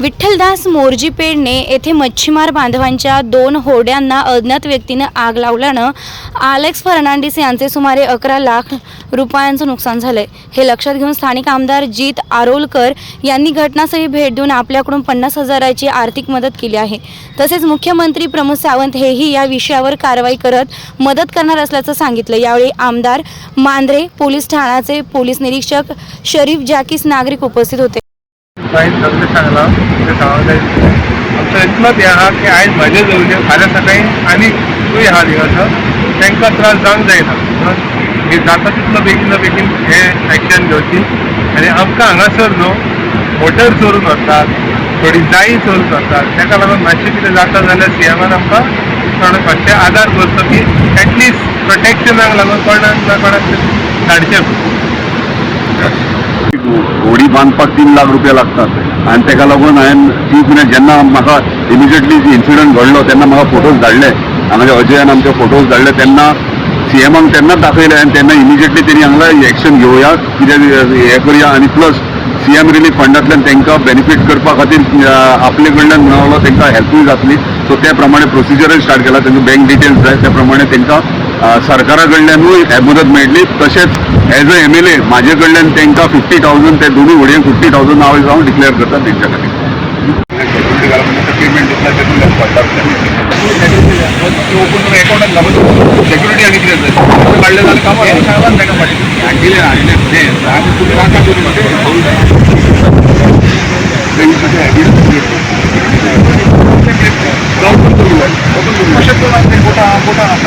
विठ्ठलदास मोरजीपेडने येथे मच्छीमार बांधवांच्या दोन होड्यांना अज्ञात व्यक्तीनं आग लावल्यानं आलेक्स फर्नांडिस यांचे सुमारे अकरा लाख रुपयांचं नुकसान झालंय. हे लक्षात घेऊन स्थानिक आमदार जीत आरोलकर यांनी घटनास्थळी भेट देऊन आपल्याकडून पन्नास हजाराची आर्थिक मदत केली आहे. तसेच मुख्यमंत्री प्रमोद सावंत हेही या विषयावर कारवाई करत मदत करणार असल्याचं सांगितलं. यावेळी आमदार मांद्रे पोलीस ठाण्याचे पोलीस निरीक्षक शरीफ जाकीस नागरिक उपस्थित होते. सायन्स सगळें सांगलां ते सांगायला जाय आमचो इतलोच हें आहा की आयज म्हाजे जवळचे फाल्यां सकाळी आनी तूंय आहा दिवस तांकां त्रास जावंक जायना हे. जाता तितलो बेगीन बेगीन हे एक्शन घेवची आनी आमकां हांगासर न्हू मोटर चोरून व्हरतात थोडी जायी चोरून व्हरतात ताका लागून मातशें कितें जाता जाल्यार सीएमान आमकां कोणाक मातशें आदार करचो की एटलिस्ट प्रोटेक्शनाक लागून कोणाक ना कोणाक धाडचें होडी बांदपाक तीन लाख रुपया लागतात. आनी ताका लागून हांवें चीफ मिनिस्टर जेन्ना म्हाका इमिजिएटली इन्सिडंट घडलो तेन्ना म्हाका फोटोज धाडले. हांगाचे अजयान आमचे फोटोज धाडले तेन्ना सीएमांक तेन्नाच दाखयले आनी तेन्ना इमिजिएटली तेणी हांगा एक्शन घेवया कितें हें करया. आनी प्लस सीएम रिलीफ फंडांतल्यान तांकां बेनिफीट करपा खातीर आपले कडल्यान मेळलो तांकां हेल्पूय जातली. सो त्या प्रमाणे प्रोसिजरय स्टार्ट केला. तांकां बँक डिटेल्स जाय त्या प्रमाणे तांकां सरकारा कडल्यानूय मदत मेळटली तशेंच as a M L A म्हाजे कडल्यान तांकां फिफ्टी थावजंड ते दोनूय वडयांक फिफ्टी थावजंड हांव हांव डिक्लेअर करता तेंच्या खातीर सेक्युरिटी आनी कितें काडले जाल्यार फाटीं हाडले हाडले तें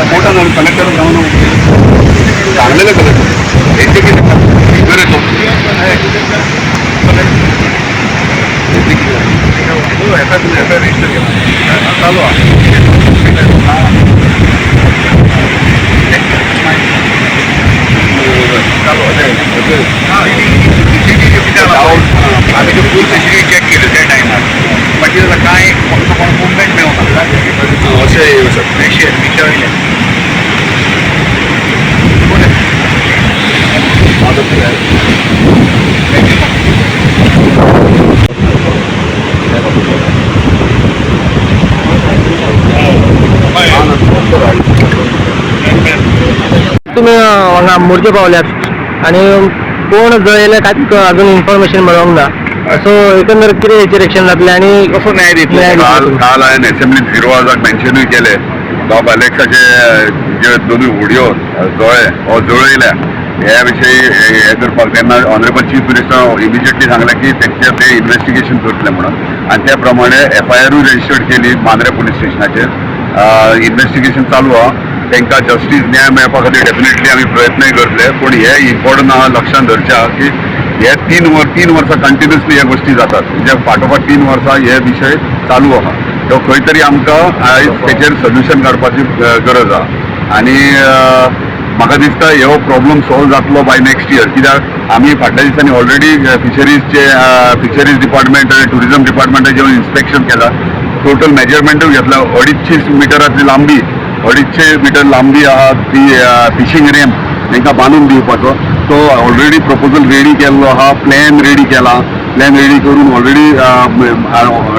मोठा जाऊन कलेक्टर जाऊन चांगलेलं कलेक्टर त्यांचे किती घर येतो चालू आम्ही ते फुल फॅसिलिटी चेक केलं त्या टायमार म्हणजे त्याला काय फक्त कोण मुवमेंट मेळना अशें येऊ शकता विशय विचारले तुम्ही अं, हांगा मोर्चे पावल्यात. आणि कोण जळयले काय अजून इन्फॉर्मेशन मेळोंक ना सो एकंदर कितें हेचेर एक्शन जातलें आणि कसो न्याय दितलो न्याय काल. काल हांवें असेंब्लीत झिरो आवाजाक मेन्शनूय केले. बाब अलेक्साचे जे दोनूय व्हिडिओ जळ्ळे हो जळयल्या ह्या विशयी हे करपाक तेन्ना ऑनरेबल चीफ मिनिस्टर इमिजिएटली सांगलें की तेंचे ते इन्व्हेस्टिगेशन करतले म्हणून. आनी त्या प्रमाणे एफ आय आरूय रजिस्टर्ड केली मांद्रे पुलीस स्टेशनाचेर इन्व्हेस्टिगेशन चालू आहा. तांकां जस्टीस न्याय मेळपा खातीर डेफिनेटली आमी प्रयत्नय करतले पूण हे इम्पॉर्टंट आहा लक्षांत धरचें आहा की हे तीन वर तीन वर्सां कंटिन्युअसली ह्या गोष्टी जातात. म्हणजे फाटोफाट तीन वर्सां हे विशय चालू आहा तो खंय तरी आमकां आयज तेचेर सोल्युशन काडपाची गरज आहा आनी म्हाका दिसता हो प्रॉब्लम सॉल्व जातलो बाय नेक्स्ट इयर कित्याक? आमी फाटल्या दिसांनी ऑलरेडी फिशरीजचे फिशरीज डिपार्टमेंट आनी टुरिझम जेवण इन्स्पेक्शन केला. टोटल मेजरमेंटूय घेतला. अडीचशे मिटराची लांबी अडीचशे मिटर लांबी आहा ती फिशींग रेम तांकां बांदून दिवपाचो तो ऑलरेडी प्रपोजल रेडी केल्लो आहा प्लॅन रेडी केला. प्लॅन रेडी करून ऑलरेडी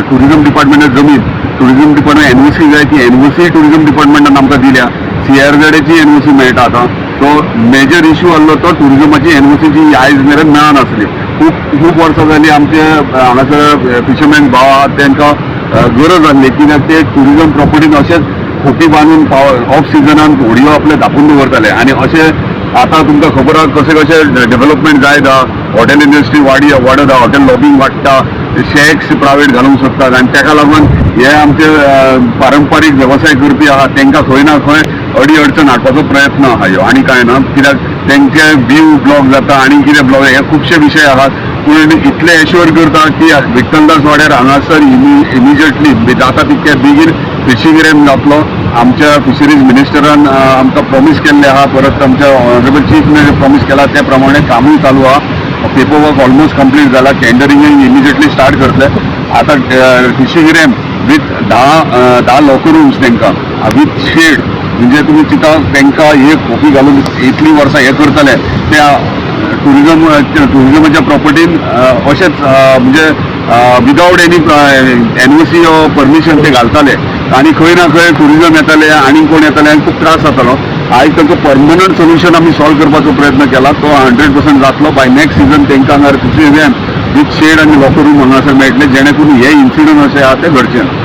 टुरिझम डिपार्टमेंटान जमीन टुरिझम डिपार्टमेंट एनओसी जाय ती एनओसी टुरिझम डिपार्टमेंटान आमकां दिल्या. सीआरझेडाची एनओसी मेळटा आतां. तो मेजर इश्यू आसलो तो टुरिझमाची एनओसीची आयज मेरेन मेळनासली खूब खूब वर्सां जालीं आमचे हांगासर फिशरमॅन भाव आहात तांकां गरज आसली कित्याक ते टुरिझम प्रॉपर्टीन अशेंच खोटी बांदून पाव ऑफ सिजनान व्हडयो आपले धापून दवरताले आनी अशें आतां तुमकां खबर आसा कशें कशें डेव्हलपमेंट जायत आहा हॉटेल इंडस्ट्री वाडी वाडत आसा हॉटेल लॉबींग वाडटा शेक्स प्रायवेट घालूंक सोदतात आनी ताका लागून हे आमचे पारंपारीक वेवसाय करपी आहा तांकां खंय ना खंय अडी अडचण हाडपाचो प्रयत्न आहा. ह्यो आनी कांय ना कित्याक तेंचे व्यू ब्लॉक जाता आनी कितें ब्लॉक हे खुबशे विशय आहात. पूण इतले एश्योर करता की विठ्ठलदास वाड्यार हांगासर इमिजिएटली जाता तितके बेगीन फिशिंग रेम जातलो आमच्या फिशरीज मिनिस्टरान आमकां प्रॉमीस केल्ले आहा परत आमच्या ऑनरेबल चीफ मिनिस्टर प्रॉमीस केला त्या प्रमाणे कामूय चालू आहा पेपर वर्क ऑलमोस्ट कंप्लीट जाला टेंडरिंग इमिजिएटली स्टार्ट करतले. आतां फिशींग रेम विथ धा धा लॉकर रूम्स तांकां विथ शेड म्हणजे तुमी चिता तांकां एक खोपी घालून इतलीं वर्सां हे करतले. त्या टुरिजम टुरिजमाच्या प्रॉपर्टीन अशेंच म्हणजे विदाउट एनी एनओसी परमिशन ते घालताले. आनी खंय ना खंय टुरिजम येताले आनी कोण येताले आनी खूब त्रास जातालो आयज तांचो पर्मनंट सोल्युशन आमी सॉल्व करपाचो प्रयत्न केला. तो हंड्रेड पर्संट जातलो. बाय नेक्स्ट सिजन तांकां हांगा कुशीन विथ शेड आनी लॉकर रूम हांगासर मेळटले जेणे करून हे इन्सिडंट अशें आहा ते घडचे. ना